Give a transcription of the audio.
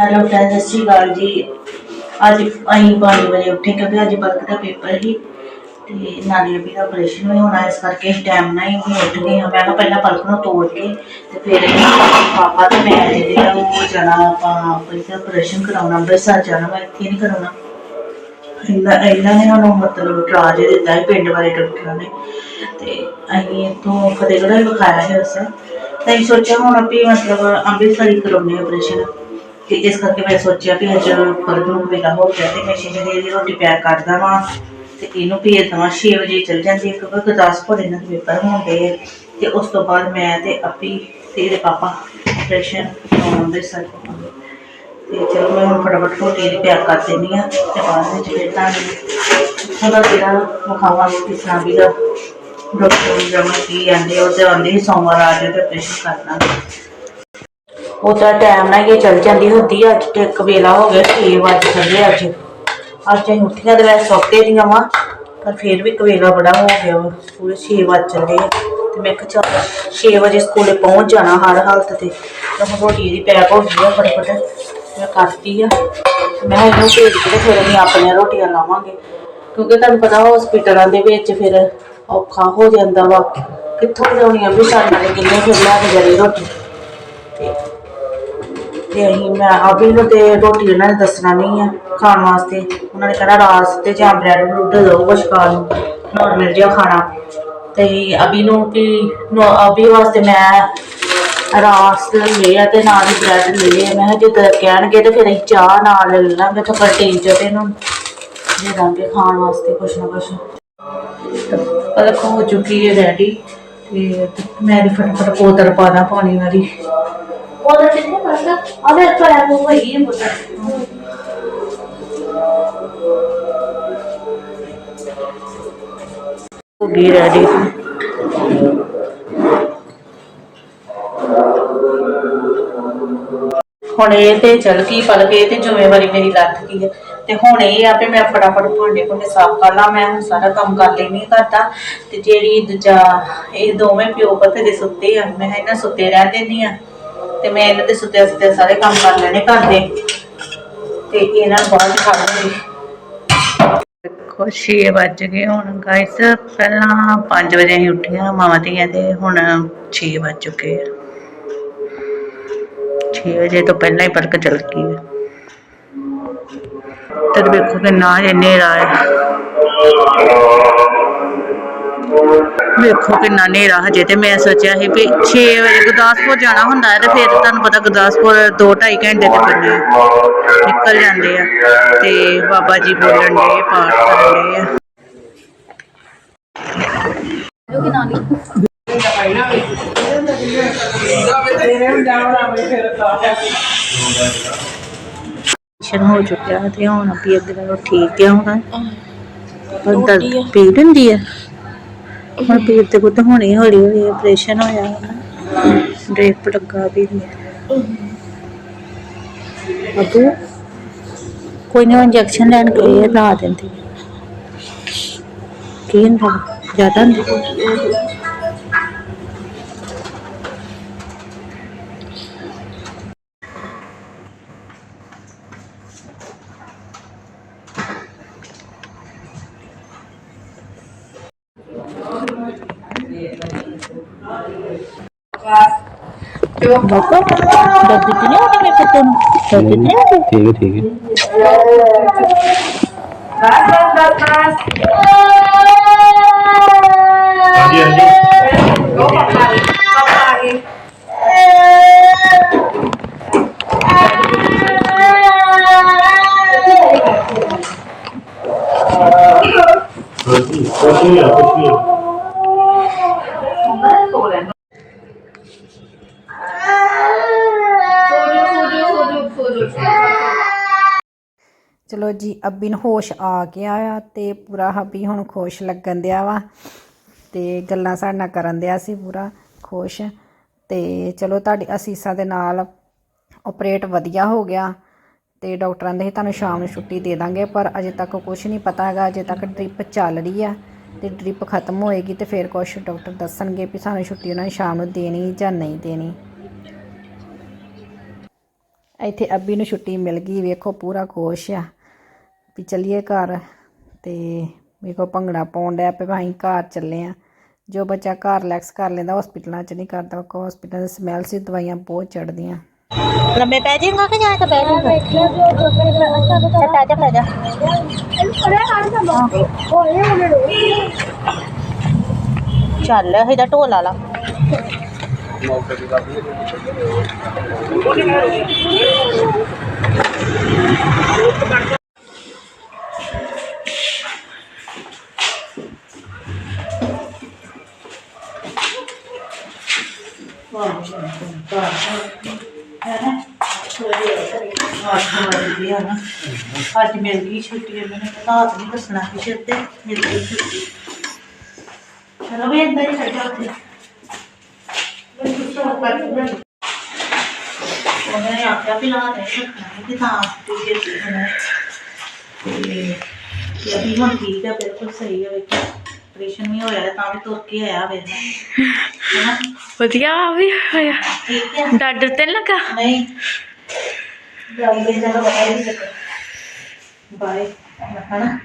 Hello friend ਸਤਿ ਸ਼੍ਰੀ ਅਕਾਲ ਜੀ। ਅੱਜ ਅਸੀਂ 5 ਵਜੇ ਉੱਠੇ ਕਿਉਂਕਿ ਅੱਜ ਬਲਕ ਦਾ ਪੇਪਰ ਸੀ ਤੇ ਨਾਨੀ ਅਬੀ ਦਾ ਆਪਰੇਸ਼ਨ ਵੀ ਹੋਣਾ, ਇਸ ਕਰਕੇ ਟਾਈਮ ਨਾਲ ਹੀ ਅਸੀਂ ਉੱਠ ਗਏ ਹਾਂ। ਮੈਂ ਕਿਹਾ ਪਹਿਲਾਂ ਪਲਕ ਨੂੰ ਤੋੜ ਕੇ ਤੇ ਫਿਰ ਪਾਪਾ ਤੇ ਮੈਂ ਜਿਹੜੇ ਆ ਉਹ ਜਾਣਾ, ਆਪਾਂ ਪਹਿਲਾਂ ਆਪਰੇਸ਼ਨ ਕਰਾਉਣਾ, ਅੰਮ੍ਰਿਤਸਰ ਜਾਣਾ, ਮੈਂ ਇੱਥੇ ਨਹੀਂ ਕਰਾਉਣਾ। ਇਹਨਾਂ ਇਹਨਾਂ ਨੇ ਸਾਨੂੰ ਮਤਲਬ ਟਰਾ ਦੇ ਦਿੱਤਾ ਹੈ ਪਿੰਡ ਵਾਲੇ ਡਾਕਟਰਾਂ ਨੇ। ਤੇ ਅਸੀਂ ਇੱਥੋਂ ਫਤਿਹਗੜ੍ਹ ਵਿਖਾਇਆ ਹੈ ਉਸ ਤਾਂ ਅਸੀਂ ਸੋਚਿਆ ਹੁਣ ਵੀ ਮਤਲਬ ਅੰਮ੍ਰਿਤਸਰ ਹੀ ਕਰਾਉਣੇ ਆਪਰੇਸ਼ਨ ਤੇ ਇਸ ਕਰਕੇ ਮੈਂ ਸੋਚਿਆ ਵੀ ਅੱਜ ਫਰਦ ਨੂੰ ਵੇਲਾ ਹੋ ਗਿਆ ਤੇ ਮੈਂ ਛੇ ਵਜੇ ਦੀ ਰੋਟੀ ਪੈਕ ਕਰਦਾ ਵਾਂ ਤੇ ਇਹਨੂੰ ਭੇਜ ਦੇਵਾਂ 6 ਵਜੇ ਚਲ ਜਾਂਦੀ ਹੈ ਕਿਉਂਕਿ ਗੁਰਦਾਸਪੁਰ ਇਹਨਾਂ ਦੇ ਪੇਪਰ ਹੁੰਦੇ ਆ ਤੇ ਉਸ ਤੋਂ ਬਾਅਦ ਮੈਂ ਤੇ ਆਪੀ ਤੇ ਇਹਦੇ ਪਾਪਾ ਆਪਰੇਸ਼ਨ ਕਰਾਉਣ ਸਰ ਤੇ ਚਲੋ ਮੈਂ ਹੁਣ ਫਟਾਫਟ ਰੋਟੀ ਦੀ ਪੈਕ ਕਰ ਦਿੰਦੀ ਆ ਤੇ ਬਾਅਦ ਵਿੱਚ ਫਿਰ ਤੁਹਾਨੂੰ ਉਹਦਾ ਜਿਹੜਾ ਵਿਖਾਵਾਂਗੇ ਕਿਸ ਤਰ੍ਹਾਂ ਵੀ ਦਾ ਡਾਕਟਰ ਜਮਾ ਕੀ ਆਂਦੇ ਉਹ ਤੇ ਆਂਦੇ ਸੀ ਸੋਮਵਾਰ ਆ ਜਾਓ ਤੇ ਆਪਰੇਸ਼ਨ ਕਰਨਾ। ਉਹ ਤਾਂ ਟਾਈਮ ਨਾਲ ਹੀ ਚਲ ਜਾਂਦੀ ਹੁੰਦੀ ਆ, ਅੱਜ ਤੇ ਇੱਕ ਵੇਲਾ ਹੋ ਗਿਆ 6 ਵਜੇ ਚੱਲੇ ਅੱਜ। ਅੱਜ ਅਸੀਂ ਉੱਠੀਆਂ ਤੇ ਵੈਸੇ ਸੌਤੇ ਦੀਆਂ ਵਾ ਪਰ ਫਿਰ ਵੀ ਕਵੇਲਾ ਬੜਾ ਹੋ ਗਿਆ ਵਾ। ਪੂਰੇ 6 ਵਜੇ ਚੱਲੇ ਆ। ਤੇ ਮੈਂ ਕਿਹਾ ਚੱਲ 6 ਵਜੇ ਸਕੂਲੇ ਪਹੁੰਚ ਜਾਣਾ ਹਰ ਹਾਲਤ ਤੇ। ਤਾਂ ਹੁਣ ਰੋਟੀ ਦੀ ਪੈਕ ਹੋ ਗਈ ਆ ਫਟਾਫਟ। ਮੈਂ ਕਰਤੀ ਆ। ਮੈਂ ਕਿਹਾ ਇਹਨੂੰ ਭੇਜ ਕੇ ਫਿਰ ਅਸੀਂ ਆਪਣੀਆਂ ਰੋਟੀਆਂ ਲਾਵਾਂਗੇ। ਕਿਉਂਕਿ ਤੁਹਾਨੂੰ ਪਤਾ ਹਸਪੀਟਲਾਂ ਦੇ ਵਿੱਚ ਫਿਰ ਔਖਾ ਹੋ ਜਾਂਦਾ ਵਾ। ਕਿੱਥੋਂ ਲਿਆਉਣੀ ਆ ਵੀ ਸਾਡੇ ਕਿੰਨੇ ਫਿਰ ਲੈ ਕੇ ਜਾਣੀ ਰੋਟੀ। ਤੇ ਅਸੀਂ ਮੈਂ ਅਭੀ ਨੂੰ ਤੇ ਰੋਟੀ ਉਹਨਾਂ ਨੇ ਦੱਸਣਾ ਨਹੀਂ ਆ ਖਾਣ ਵਾਸਤੇ। ਉਹਨਾਂ ਨੇ ਕਹਿਣਾ ਰਾਸ ਤੇ ਜਾਂ ਬ੍ਰੈਡ ਬਰੂਡ ਦਿਓ ਕੁਛ ਖਾ ਲਓ ਨੋਰਮਲ ਜਿਹਾ ਖਾਣਾ। ਤੇ ਅਭੀ ਨੂੰ ਵੀ ਅਭੀ ਵਾਸਤੇ ਮੈਂ ਰਾਸ ਲਏ ਆ ਤੇ ਨਾਲ ਹੀ ਬ੍ਰੈਡ ਲਏ ਆ। ਮੈਂ ਕਿਹਾ ਜੇ ਕਹਿਣਗੇ ਤੇ ਫਿਰ ਅਸੀਂ ਚਾਹ ਨਾਲ ਲੈ ਲਾਂਗੇ ਤਾਂ ਪ੍ਰੋਟੀਨ ਚ ਤੇ ਇਹਨੂੰ ਦੇ ਦਾਂਗੇ ਖਾਣ ਵਾਸਤੇ ਕੁਛ ਨਾ ਕੁਛ। ਪਲਕ ਹੋ ਚੁੱਕੀ ਹੈ ਰੈਡੀ ਤੇ ਮੈਂ ਵੀ ਫਟਾਫਟ ਬੋਤਲ ਪਾ ਦਾਂ ਪਾਣੀ ਵਾਲੀ। Order ਕਿੰਨੇ ਪੜਦਾ ਅਬੇ ਪਰ ਆ ਹੋ ਗਈ ਰੈਡੀ ਹੁਣ ਇਹ ਤੇ ਚਲ ਗਈ ਪਲਕ ਇਹ ਤੇ ਜ਼ਿੰਮੇਵਾਰੀ ਮੇਰੀ ਲੱਥ ਗਈ ਹੈ। ਤੇ ਹੁਣ ਇਹ ਆ ਵੀ ਮੈਂ ਫਟਾਫਟ ਭਾਂਡੇ ਭੁੰਡੇ ਸਾਫ਼ ਕਰ ਲਾਂ, ਮੈਂ ਹੁਣ ਸਾਰਾ ਕੰਮ ਕਰ ਲੈਣੀ ਕਰਦਾ ਤੇ ਜਿਹੜੀ ਦੂਜਾ, ਇਹ ਦੋਵੇਂ ਪਿਓ ਪੁੱਤ ਦੇ ਸੁੱਤੇ ਆ, ਮੈਂ ਇਹਨਾਂ ਸੁੱਤੇ ਰਹਿ ਦਿੰਦੀ ਆ ਤੇ ਮੈਂ ਇਹਨਾਂ ਦੇ ਸੁੱਤੇ ਸੁੱਤੇ ਸਾਰੇ ਕੰਮ ਕਰ ਲੈਣੇ ਘਰ ਦੇ। ਤੇ ਇਹਨਾਂ ਨੂੰ ਬਾਅਦ ਚ ਖਾ ਲਵਾਂਗੀ ਦੇਖੋ 6 ਵੱਜ ਗਏ ਹੁਣ ਗਾਇਸ ਪਹਿਲਾਂ 5 ਵਜੇ ਅਸੀਂ ਉੱਠੀਆਂ, ਮਾਵਾਂ ਧੀਆਂ ਤੇ ਹੁਣ 6 ਵੱਜ ਚੁੱਕੇ ਆ। 6 ਵਜੇ ਤੋਂ ਪਹਿਲਾਂ ਹੀ ਪਲਕ ਚਲ ਗਈ ਹੈ ਤੇ ਵੇਖੋ ਕਿੰਨਾ ਹਜੇ ਹਨੇਰਾ ਹੈ ਵੇਖੋ ਕਿੰਨਾ ਹਨੇਰਾ ਹਜੇ ਤੇ ਮੈਂ ਸੋਚਿਆ ਸੀ ਵੀ 6 ਵਜੇ ਗੁਰਦਾਸਪੁਰ ਜਾਣਾ ਹੁੰਦਾ ਹੈ ਤੇ ਫਿਰ ਤੁਹਾਨੂੰ ਪਤਾ ਗੁਰਦਾਸਪੁਰ 2-2.5 ਘੰਟੇ ਤੇ ਕਿੰਨੇ ਨਿਕਲ ਜਾਂਦੇ ਆ ਤੇ ਬਾਬਾ ਜੀ ਬੋਲਣ ਦੇ ਪਾਠ ਕਰਨ ਦੇ ਆ। ਸ਼ਨ ਹੋ ਚੁੱਕਿਆ ਤੇ ਹੁਣ ਵੀ ਅੱਗੇ ਨਾਲੋਂ ਠੀਕ ਹੈ ਹੁਣ ਪਰ ਦਰਦ ਪੀੜ ਹੁੰਦੀ ਹੈ ਹੁਣ ਪੀੜ ਤੇ ਕੁੱਤ ਹੋਣੀ, ਹੌਲੀ ਹੌਲੀ ਆਪਰੇਸ਼ਨ ਹੋਇਆ ਡ੍ਰਿਪ ਲੱਗਾ ਵੀ ਅਬੂ ਕੋਈ ਨਾ ਇੰਜੈਕਸ਼ਨ ਲੈਣ ਗਏ ਲਾ ਦਿੰਦੀ। ਕੀ ਹੁੰਦਾ? ਜ਼ਿਆਦਾ ਹੁੰਦਾ। ਬਾਬਾ ਦਰਦ ਤੇ ਨਹੀਂ ਹੁੰਦੀ ਮੇਰੇ ਪੁੱਤ ਨੂੰ ਦਰਦ ਤੇ ਨਹੀਂ ਹੁੰਦੀ ਠੀਕ ਹੈ ਠੀਕ ਹੈ ਹਾਂਜੀ ਹਾਂਜੀ ਕੁਛ ਨਹੀਂ ਆ ਕੁਛ ਨਹੀਂ ਆ ਚਲੋ ਜੀ, ਅੱਬੀ ਨੂੰ ਹੋਸ਼ ਆ ਗਿਆ ਆ ਤੇ ਪੂਰਾ ਹੱਬੀ ਹੁਣ ਖੁਸ਼ ਲੱਗਣ ਦਿਆ ਵਾ ਤੇ ਗੱਲਾਂ ਸਾਡੇ ਨਾਲ ਕਰਨ ਦਿਆ ਸੀ ਪੂਰਾ ਖੁਸ਼। ਤੇ ਚਲੋ ਤੁਹਾਡੀ ਅਸੀਸਾਂ ਦੇ ਨਾਲ ਆਪਰੇਟ ਵਧੀਆ ਹੋ ਗਿਆ ਤੇ ਡਾਕਟਰਾਂ ਦੇ ਤੁਹਾਨੂੰ ਸ਼ਾਮ ਨੂੰ ਛੁੱਟੀ ਦੇ ਦਾਂਗੇ, ਪਰ ਅਜੇ ਤੱਕ ਕੁਝ ਨਹੀਂ ਪਤਾ ਹੈਗਾ, ਅਜੇ ਤੱਕ ਡ੍ਰਿਪ ਚੱਲ ਰਹੀ ਆ ਤੇ ਡ੍ਰਿਪ ਖਤਮ ਹੋਏਗੀ ਤੇ ਫਿਰ ਕੁਝ ਡਾਕਟਰ ਦੱਸਣਗੇ ਵੀ ਸਾਨੂੰ ਛੁੱਟੀ ਉਹਨਾਂ ਨੇ ਸ਼ਾਮ ਨੂੰ ਦੇਣੀ ਜਾਂ ਨਹੀਂ ਦੇਣੀ। ਇੱਥੇ ਅੱਬੀ ਨੂੰ ਛੁੱਟੀ ਮਿਲ ਗਈ, ਵੇਖੋ ਪੂਰਾ ਖੁਸ਼ ਆ। ਵੀ ਚੱਲੀਏ ਘਰ ਤੇ ਵੇਖੋ ਭੰਗੜਾ ਪਾਉਣ ਡਿਆ ਪਿਆ, ਅਸੀਂ ਘਰ ਚੱਲੇ ਆ। ਜੋ ਬੱਚਾ ਘਰ ਰਿਲੈਕਸ ਕਰ ਲੈਂਦਾ ਹਸਪੀਟਲਾਂ 'ਚ ਨਹੀਂ ਕਰਦਾ ਕੋ ਹਸਪੀਟਲ ਦੀ ਸਮੈਲ ਸੀ, ਦਵਾਈਆਂ ਬਹੁਤ ਚੜਦੀਆਂ ਲੰਮੇ ਪੈ ਜਾਏਗਾ ਕਿ ਜਾਂ ਤਾਂ ਬਹਿ ਜਾਏਗਾ ਅੱਛਾ ਜਾ, ਪੈ ਜਾ। ਚੱਲ ਇਹਦਾ ਢੋਲ ਲਾ ਲਾ। ਅੱਜ ਮਿਲ ਗਈ ਛੁੱਟੀ ਮੈਨੂੰ ਰਾਤ ਨਹੀਂ ਦੱਸਣਾ ਕਿ ਸਿਰ ਤੇ ਮਿਲ ਗਈ ਛੁੱਟੀ ਚਲੋ ਵੀ ਅੰਦਰ ਹੀ ਚੱਲ ਜਾ ਉੱਥੇ ਮੈਨੂੰ ਗੁੱਸਾ ਕਰ ਦਿੰਦਾ ਉਹਨੇ ਆਖਿਆ ਵੀ ਨਾ ਨਹੀਂ ਰੱਖਣਾ ਕਿ ਤਾਂ ਤੇ ਜੇ ਸੁਣਾ ਤੇ ਤੇ ਅਭੀ ਆਪਰੇਸ਼ਨ ਨਹੀਂ ਹੋਇਆ ਤਾਂ ਵੀ ਤੁਰ ਕੇ ਆਇਆ ਵੇਖ ਹੈਨਾ? ਵਧੀਆ ਵੀ ਹੋਇਆ। ਠੀਕ ਹੈ ਡਰ ਤੇ ਨੀ ਲੱਗਾ? ਨਹੀਂ। ਜਾਈ ਦੇ ਜਗ੍ਹਾ ਬਤਾ ਹੀ ਬਾਏ। ਹਨਾ?